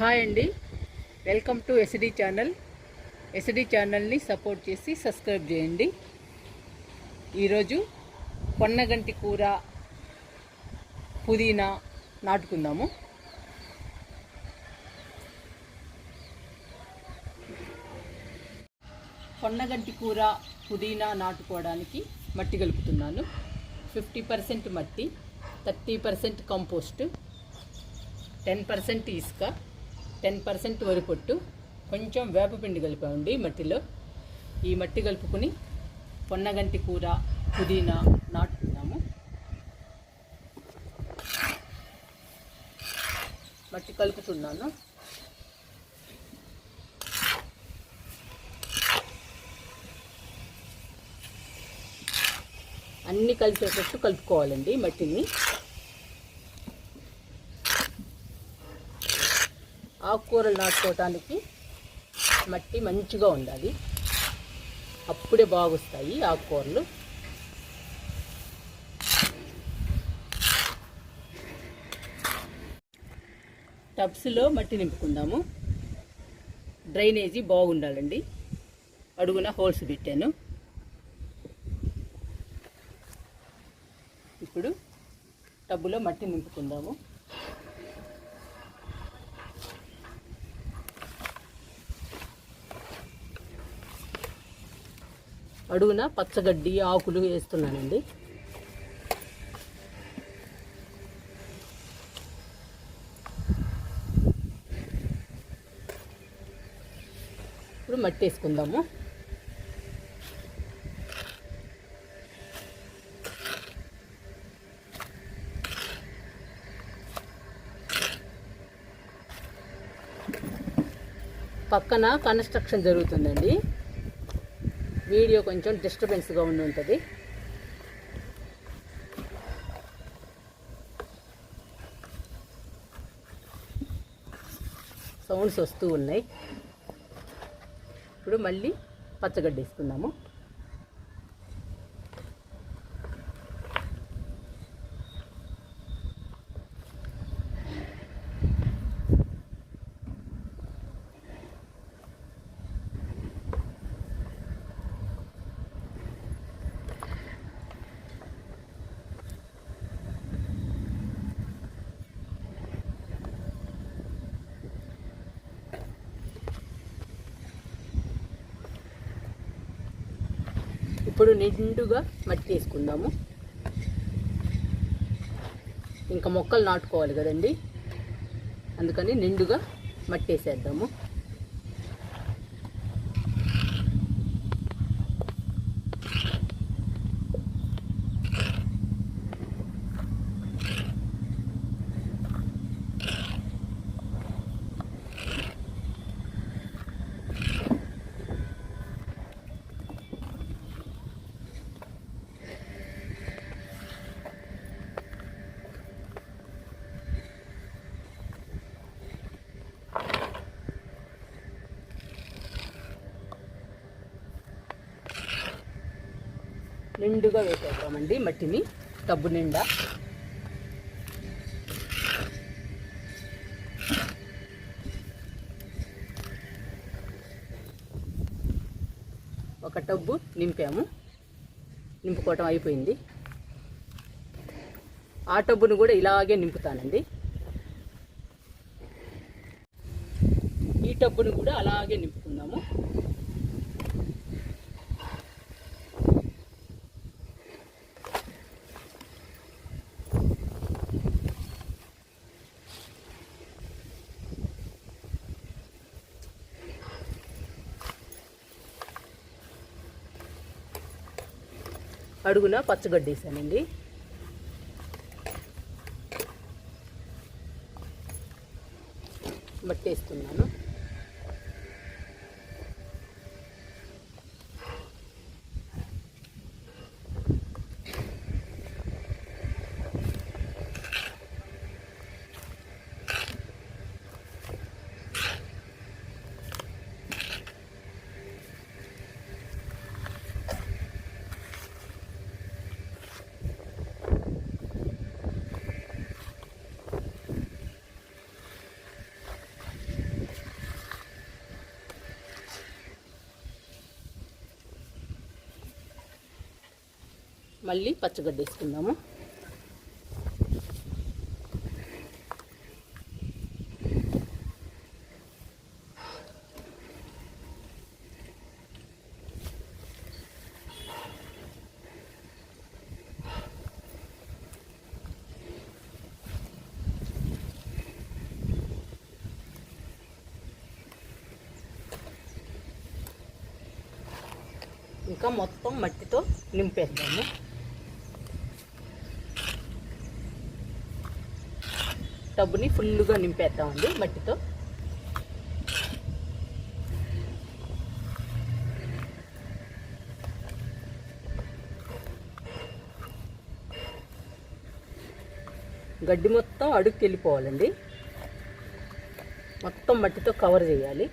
Hi అండి. Welcome to SD channel SD ఛానల్ని support చేసి సబ్స్క్రైబ్ చేయండి. ఈరోజు పొన్నగంటి కూర పుదీనా నాటుకుందాము. పొన్నగంటి కూర పుదీనా నాటుకోవడానికి మట్టి కలుపుతున్నాను. ఫిఫ్టీ పర్సెంట్ మట్టి thirty percent compost ten percent ఇసుక. టెన్ పర్సెంట్ వరిపొట్టు కొంచెం వేపపిండి కలిపామండి మట్టిలో. ఈ మట్టి కలుపుకుని పొన్నగంటి కూర పుదీనా నాటుకున్నాము. మట్టి కలుపుతున్నాను. అన్నీ కలిసేటట్టు కలుపుకోవాలండి మట్టిని. ఆకుకూరలు నాటుకోవటానికి మట్టి మంచిగా ఉండాలి. అప్పుడే బాగుస్తాయి ఆకుకూరలు. టబ్స్లో మట్టి నింపుకుందాము. డ్రైనేజీ బాగుండాలండి. అడుగున హోల్స్ పెట్టాను. ఇప్పుడు టబ్బులో మట్టి నింపుకుందాము. అడుగున పచ్చగడ్డి ఆకులు వేస్తున్నానండి. ఇప్పుడు మట్టి వేసుకుందాము. పక్కన కన్స్ట్రక్షన్ జరుగుతుందండి. వీడియో కొంచెం డిస్టర్బెన్స్గా ఉండి ఉంటుంది సౌండ్స్ వస్తూ ఉన్నాయి. ఇప్పుడు మళ్ళీ పచ్చగడ్డ వేసుకుందాము ఇప్పుడు నిండుగా మట్టి వేసుకుందాము ఇంకా మొక్కలు నాటుకోవాలి కదండి. అందుకని నిండుగా మట్టి వేసేద్దాము. నిండుగా వేసేద్దామండి మట్టిని టబ్బు నిండా. ఒక టబ్బు నింపాము. నింపుకోవటం అయిపోయింది. ఆ టబ్బును కూడా ఇలాగే నింపుతానండి. ఈ టబ్బును కూడా అలాగే నింపుకుందాము. అడుగున పచ్చగడ్డి వేసానండి మట్టి మళ్ళీ పచ్చగడ్డ వేసుకుందాము. ఇంకా మొత్తం మట్టితో నింపేద్దాము. టబ్బుని ఫుల్గా నింపేద్దామండి మట్టితో. గడ్డి మొత్తం అడుగుకి వెళ్ళిపోవాలండి మొత్తం మట్టితో కవర్ చేయాలి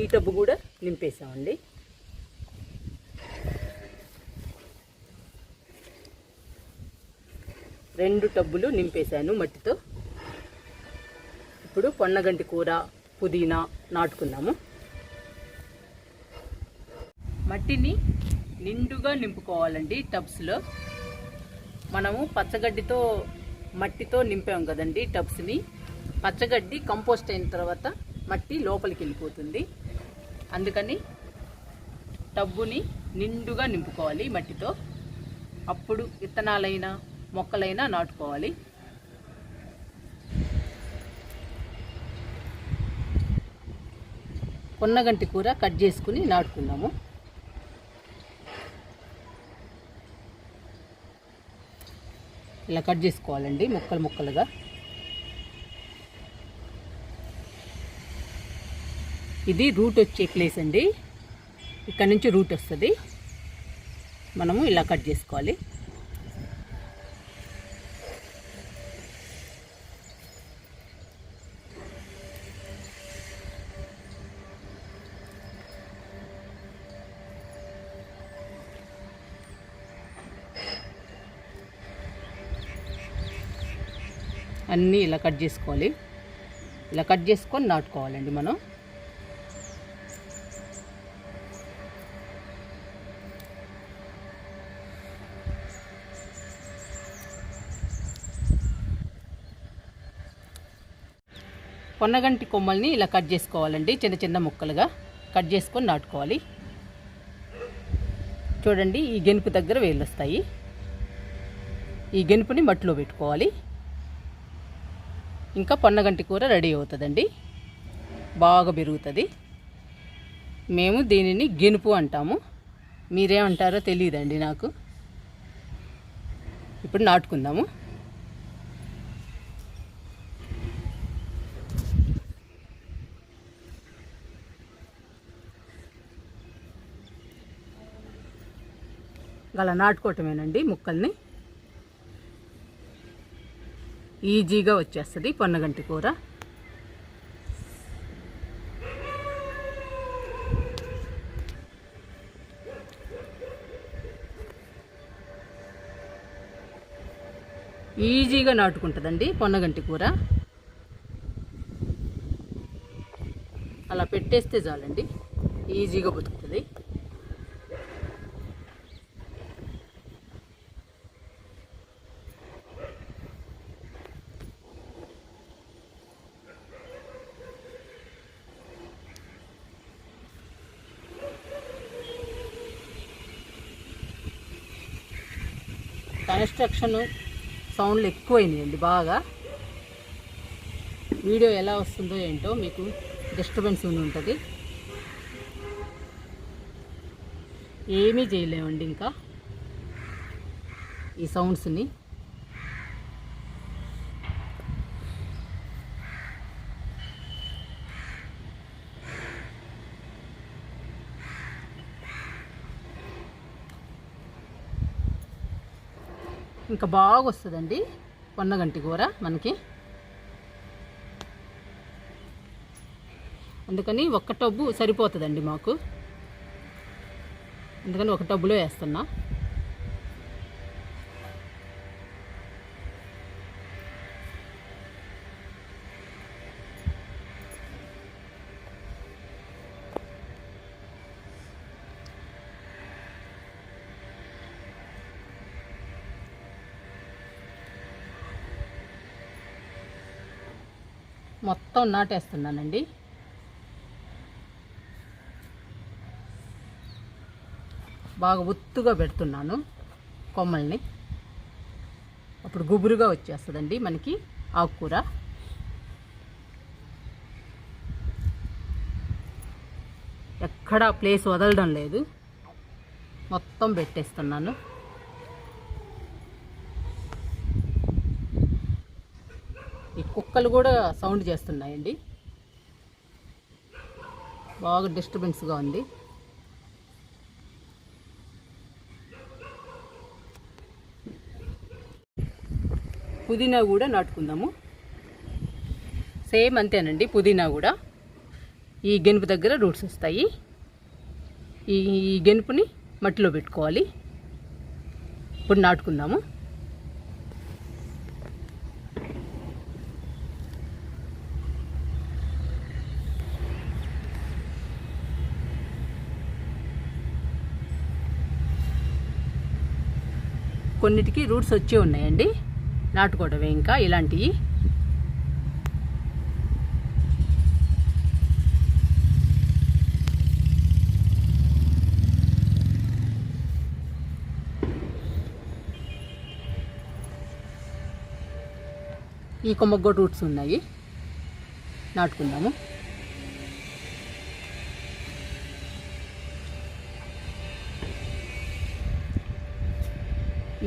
ఈ టబ్బు కూడా నింపేసామండి రెండు టబ్బులు నింపేశాను మట్టితో. ఇప్పుడు పొన్నగంటి కూర పుదీనా నాటుకుందాము మట్టిని నిండుగా నింపుకోవాలండి టబ్స్లో. మనము పచ్చగడ్డితో మట్టితో నింపాం కదండి టబ్స్ని. పచ్చగడ్డి కంపోస్ట్ అయిన తర్వాత మట్టి లోపలికి వెళ్ళిపోతుంది. అందుకని టబ్బుని నిండుగా నింపుకోవాలి మట్టితో. అప్పుడు విత్తనాలైనా మొక్కలైనా నాటుకోవాలి. కొన్నగంటి కూర కట్ చేసుకుని నాటుకుందాము. ఇలా కట్ చేసుకోవాలండి ముక్కలు ముక్కలుగా. ఇది రూట్ వచ్చే ప్లేస్ అండి. ఇక్కడ నుంచి రూట్ వస్తుంది. మనము ఇలా కట్ చేసుకోవాలి. అన్నీ ఇలా కట్ చేసుకోవాలి. ఇలా కట్ చేసుకొని నాటుకోవాలండి మనం. పొన్నగంటి కొమ్మల్ని ఇలా కట్ చేసుకోవాలండి చిన్న చిన్న ముక్కలుగా కట్ చేసుకొని నాటుకోవాలి. చూడండి ఈ గెనుపు దగ్గర వేళ్ళు వస్తాయి. ఈ గెనుపుని మట్టిలో పెట్టుకోవాలి. ఇంకా పొన్నగంటి కూర రెడీ అవుతుందండి. బాగా పెరుగుతుంది. మేము దీనిని గెనుపు అంటాము. మీరేమంటారో తెలియదండి నాకు. ఇప్పుడు నాటుకుందాము. అలా నాటుకోవటమేనండి ముక్కల్ని. ఈజీగా వచ్చేస్తుంది పొన్నగంటి కూర. ఈజీగా నాటుకుంటుందండి పొన్నగంటి కూర. అలా పెట్టేస్తే చాలండి ఈజీగా బతుకుతుంది. కన్స్ట్రక్షన్ సౌండ్లు ఎక్కువైనాయండి బాగా. వీడియో ఎలా వస్తుందో ఏంటో మీకు డిస్టర్బెన్స్ ఉండి ఉంటుంది. ఏమీ చేయలేమండి ఇంకా ఈ సౌండ్స్ని. ఇంకా బాగా వస్తుందండి పొన్నగంటి కూర మనకి. అందుకని ఒక్క టబ్బు సరిపోతుందండి మాకు. అందుకని ఒక టబ్బులో వేస్తున్నా. మొత్తం నాటేస్తున్నానండి. బాగా ఒత్తుగా పెడుతున్నాను కొమ్మల్ని. అప్పుడు గుబురుగా వచ్చేస్తుందండి మనకి ఆకుకూర. ఎక్కడా ప్లేస్ వదలడం లేదు. మొత్తం పెట్టేస్తున్నాను. ఈ కుక్కలు కూడా సౌండ్ చేస్తున్నాయండి. బాగా డిస్టర్బెన్స్గా ఉంది. పుదీనా కూడా నాటుకుందాము. సేమ్ అంతేనండి పుదీనా కూడా. ఈ గెనుపు దగ్గర రూట్స్ వస్తాయి. ఈ ఈ గెనుపుని మట్టిలో పెట్టుకోవాలి. ఇప్పుడు నాటుకుందాము. కొన్నిటికి రూట్స్ వచ్చి ఉన్నాయండి. నాటుకోవడమే ఇంకా ఇలాంటివి ఈ కొమ్మకు రూట్స్ ఉన్నాయి. నాటుకుందాము.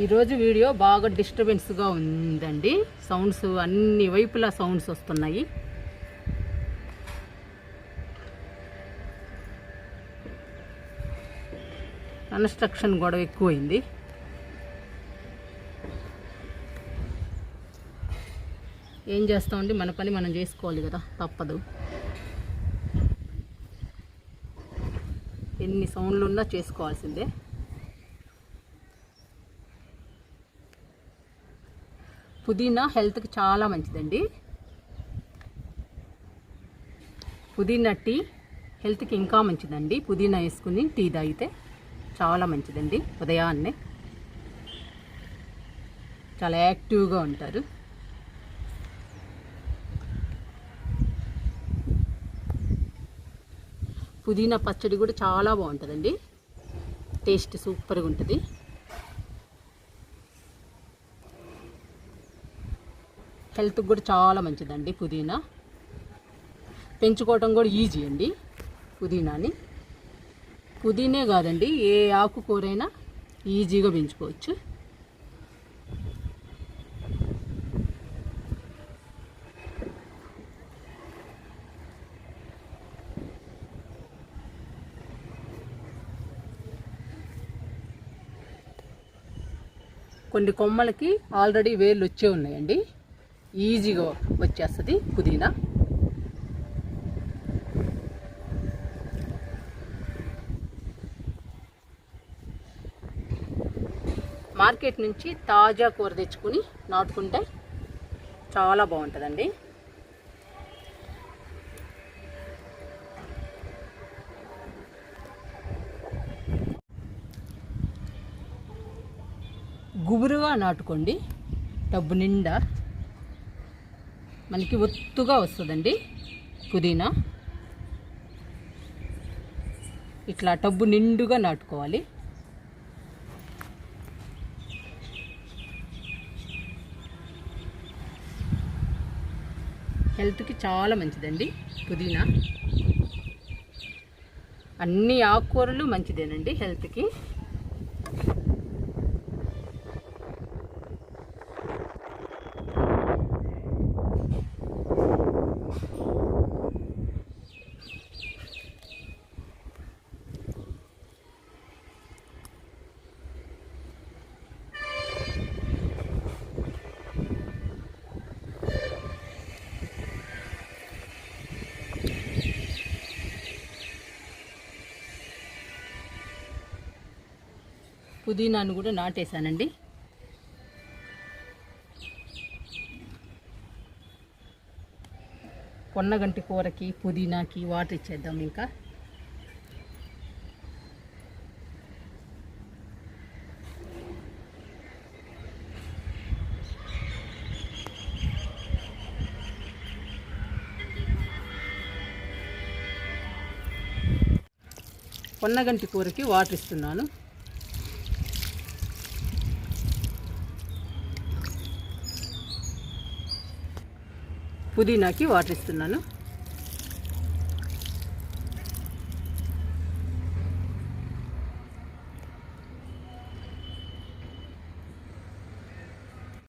ఈరోజు వీడియో బాగా డిస్టర్బెన్స్గా ఉందండి. సౌండ్స్ అన్ని వైపులా సౌండ్స్ వస్తున్నాయి. కన్స్ట్రక్షన్ గొడవ ఎక్కువైంది. ఏం చేస్తామండి? మన పని మనం చేసుకోవాలి కదా తప్పదు. ఎన్ని సౌండ్లు ఉన్నా చేసుకోవాల్సిందే. పుదీనా హెల్త్కి చాలా మంచిదండి. పుదీనా టీ హెల్త్కి ఇంకా మంచిదండి. పుదీనా వేసుకుని టీ తాగితే చాలా మంచిదండి. ఉదయాన్నే చాలా యాక్టివ్గా ఉంటారు. పుదీనా పచ్చడి కూడా చాలా బాగుంటుందండి. టేస్ట్ సూపర్గా ఉంటుంది. హెల్త్కి కూడా చాలా మంచిదండి పుదీనా. పెంచుకోవటం కూడా ఈజీ అండి పుదీనాని. పుదీనే కాదండి ఏ ఆకుకూరైనా ఈజీగా పెంచుకోవచ్చు. కొన్ని కొమ్మలకి ఆల్రెడీ వేర్లు వచ్చే ఉన్నాయండి. ఈజీగా వచ్చేస్తుంది పుదీనా. మార్కెట్ నుంచి తాజా కూర తెచ్చుకుని నాటుకుంటే చాలా బాగుంటుందండి. గుబురుగా నాటుకోండి డబ్బు నిండా. మనకి ఒత్తుగా వస్తుందండి పుదీనా. ఇట్లా టబ్బు నిండుగా నాటుకోవాలి. హెల్త్కి చాలా మంచిదండి పుదీనా. అన్ని ఆకుకూరలు మంచిదేనండి హెల్త్కి. పుదీనాను కూడా నాటేశానండి. పొన్నగంటి కూరకి పుదీనాకి వాటర్ ఇచ్చేద్దాం ఇంకా. పొన్నగంటి కూరకి వాటర్ ఇస్తున్నాను. పుదీనాకి వాటర్ ఇస్తున్నాను.